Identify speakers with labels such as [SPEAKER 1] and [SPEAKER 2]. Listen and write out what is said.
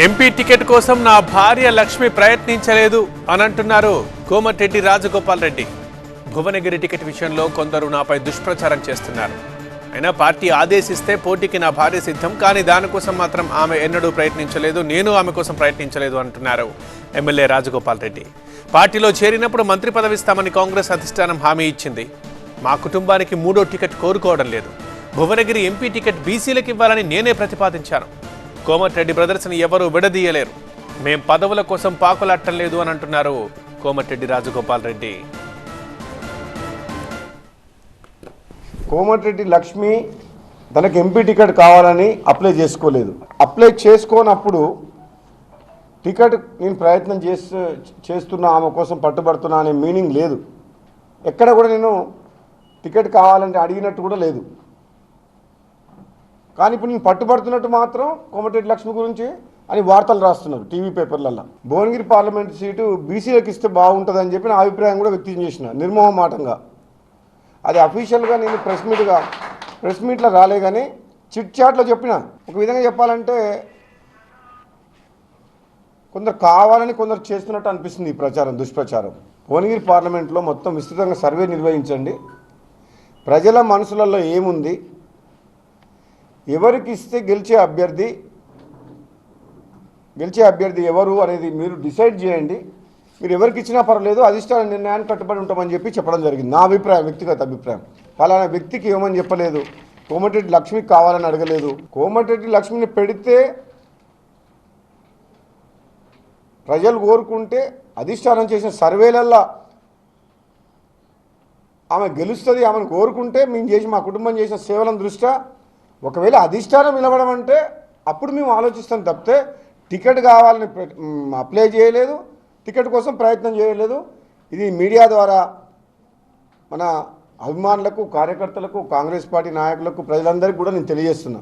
[SPEAKER 1] MP ticket కోసం నా భార్య లక్ష్మి ప్రయత్నించలేదు అని అంటున్నారు కోమటిరెడ్డి రాజగోపాల్ రెడ్డి. భువనగిరి టికెట్ విషయంలో కొందరు నాపై దుష్ప్రచారం చేస్తున్నారు. అయినా పార్టీ ఆదేశిస్తే పోటీకి నా భార్య సిద్ధం కానీ దానికోసం మాత్రం ఆమె ఎన్నడూ ప్రయత్నించలేదు నేను ఆమె కోసం ప్రయత్నించలేదు అంటున్నారు ఎమ్మెల్యే రాజగోపాల్ రెడ్డి. పార్టీలో చేరినప్పుడు మంత్రి పదవిస్తామని కాంగ్రెస్ అధిష్టానం హామీ ఇచ్చింది. మా కుటుంబానికి మూడో టికెట్ కోరుకోవడం లేదు. భువనగిరి ఎంపీ టికెట్ బీసీలకు ఇవ్వాలని నేనే ప్రతిపాదించాను. కోమటిరెడ్డి బ్రదర్స్ని ఎవరూ విడదీయలేరు. మేం పదవుల కోసం పాకులాట్టం లేదు అని అంటున్నారు కోమటిరెడ్డి రాజగోపాల్ రెడ్డి.
[SPEAKER 2] కోమటిరెడ్డి లక్ష్మి తనకు ఎంపీ టికెట్ కావాలని అప్లై చేసుకోలేదు. అప్లై చేసుకోనప్పుడు టికెట్ నేను ప్రయత్నం చేస్తూ చేస్తున్నా ఆమె కోసం పట్టుబడుతున్నా అనే మీనింగ్ లేదు. ఎక్కడ కూడా నేను టికెట్ కావాలంటే అడిగినట్టు కూడా లేదు. కానీ ఇప్పుడు నేను పట్టుబడుతున్నట్టు మాత్రం కోమటిరెడ్డి లక్ష్మి గురించి అని వార్తలు రాస్తున్నారు టీవీ పేపర్లలో భువనగిరి పార్లమెంట్ సీటు బీసీలకు ఇస్తే బాగుంటుందని చెప్పి నా అభిప్రాయం కూడా వ్యక్తం చేసిన నిర్మోహమాటంగా. అది అఫీషియల్గా నేను ప్రెస్ మీట్గా ప్రెస్ మీట్లో రాలే కానీ చిట్ చాట్లో చెప్పిన. ఒక విధంగా చెప్పాలంటే కొందరు కావాలని కొందరు చేస్తున్నట్టు అనిపిస్తుంది ఈ ప్రచారం దుష్ప్రచారం. భువనగిరి పార్లమెంట్లో మొత్తం విస్తృతంగా సర్వే నిర్వహించండి. ప్రజల మనసులలో ఏముంది? ఎవరికి ఇస్తే గెలిచే అభ్యర్థి గెలిచే అభ్యర్థి ఎవరు అనేది మీరు డిసైడ్ చేయండి. మీరు ఎవరికి ఇచ్చినా పర్వాలేదు అధిష్టాన నిర్ణయాన్ని కట్టుబడి ఉంటామని చెప్పి చెప్పడం జరిగింది. నా అభిప్రాయం వ్యక్తిగత అభిప్రాయం. ఫలానా వ్యక్తికి ఏమని చెప్పలేదు. కోమటిరెడ్డి లక్ష్మికి కావాలని అడగలేదు. కోమటిరెడ్డి లక్ష్మిని పెడితే ప్రజలు కోరుకుంటే అధిష్టానం చేసిన సర్వేలల్లో ఆమె గెలుస్తుంది ఆమెను కోరుకుంటే మేము చేసి మా కుటుంబం చేసిన సేవలను దృష్ట్యా ఒకవేళ అధిష్టానం నిలబడం అంటే అప్పుడు మేము ఆలోచిస్తాం తప్పితే టికెట్ కావాలని అప్లై చేయలేదు టికెట్ కోసం ప్రయత్నం చేయలేదు. ఇది మీడియా ద్వారా మన అభిమానులకు కార్యకర్తలకు కాంగ్రెస్ పార్టీ నాయకులకు ప్రజలందరికీ కూడా నేను తెలియజేస్తున్నా.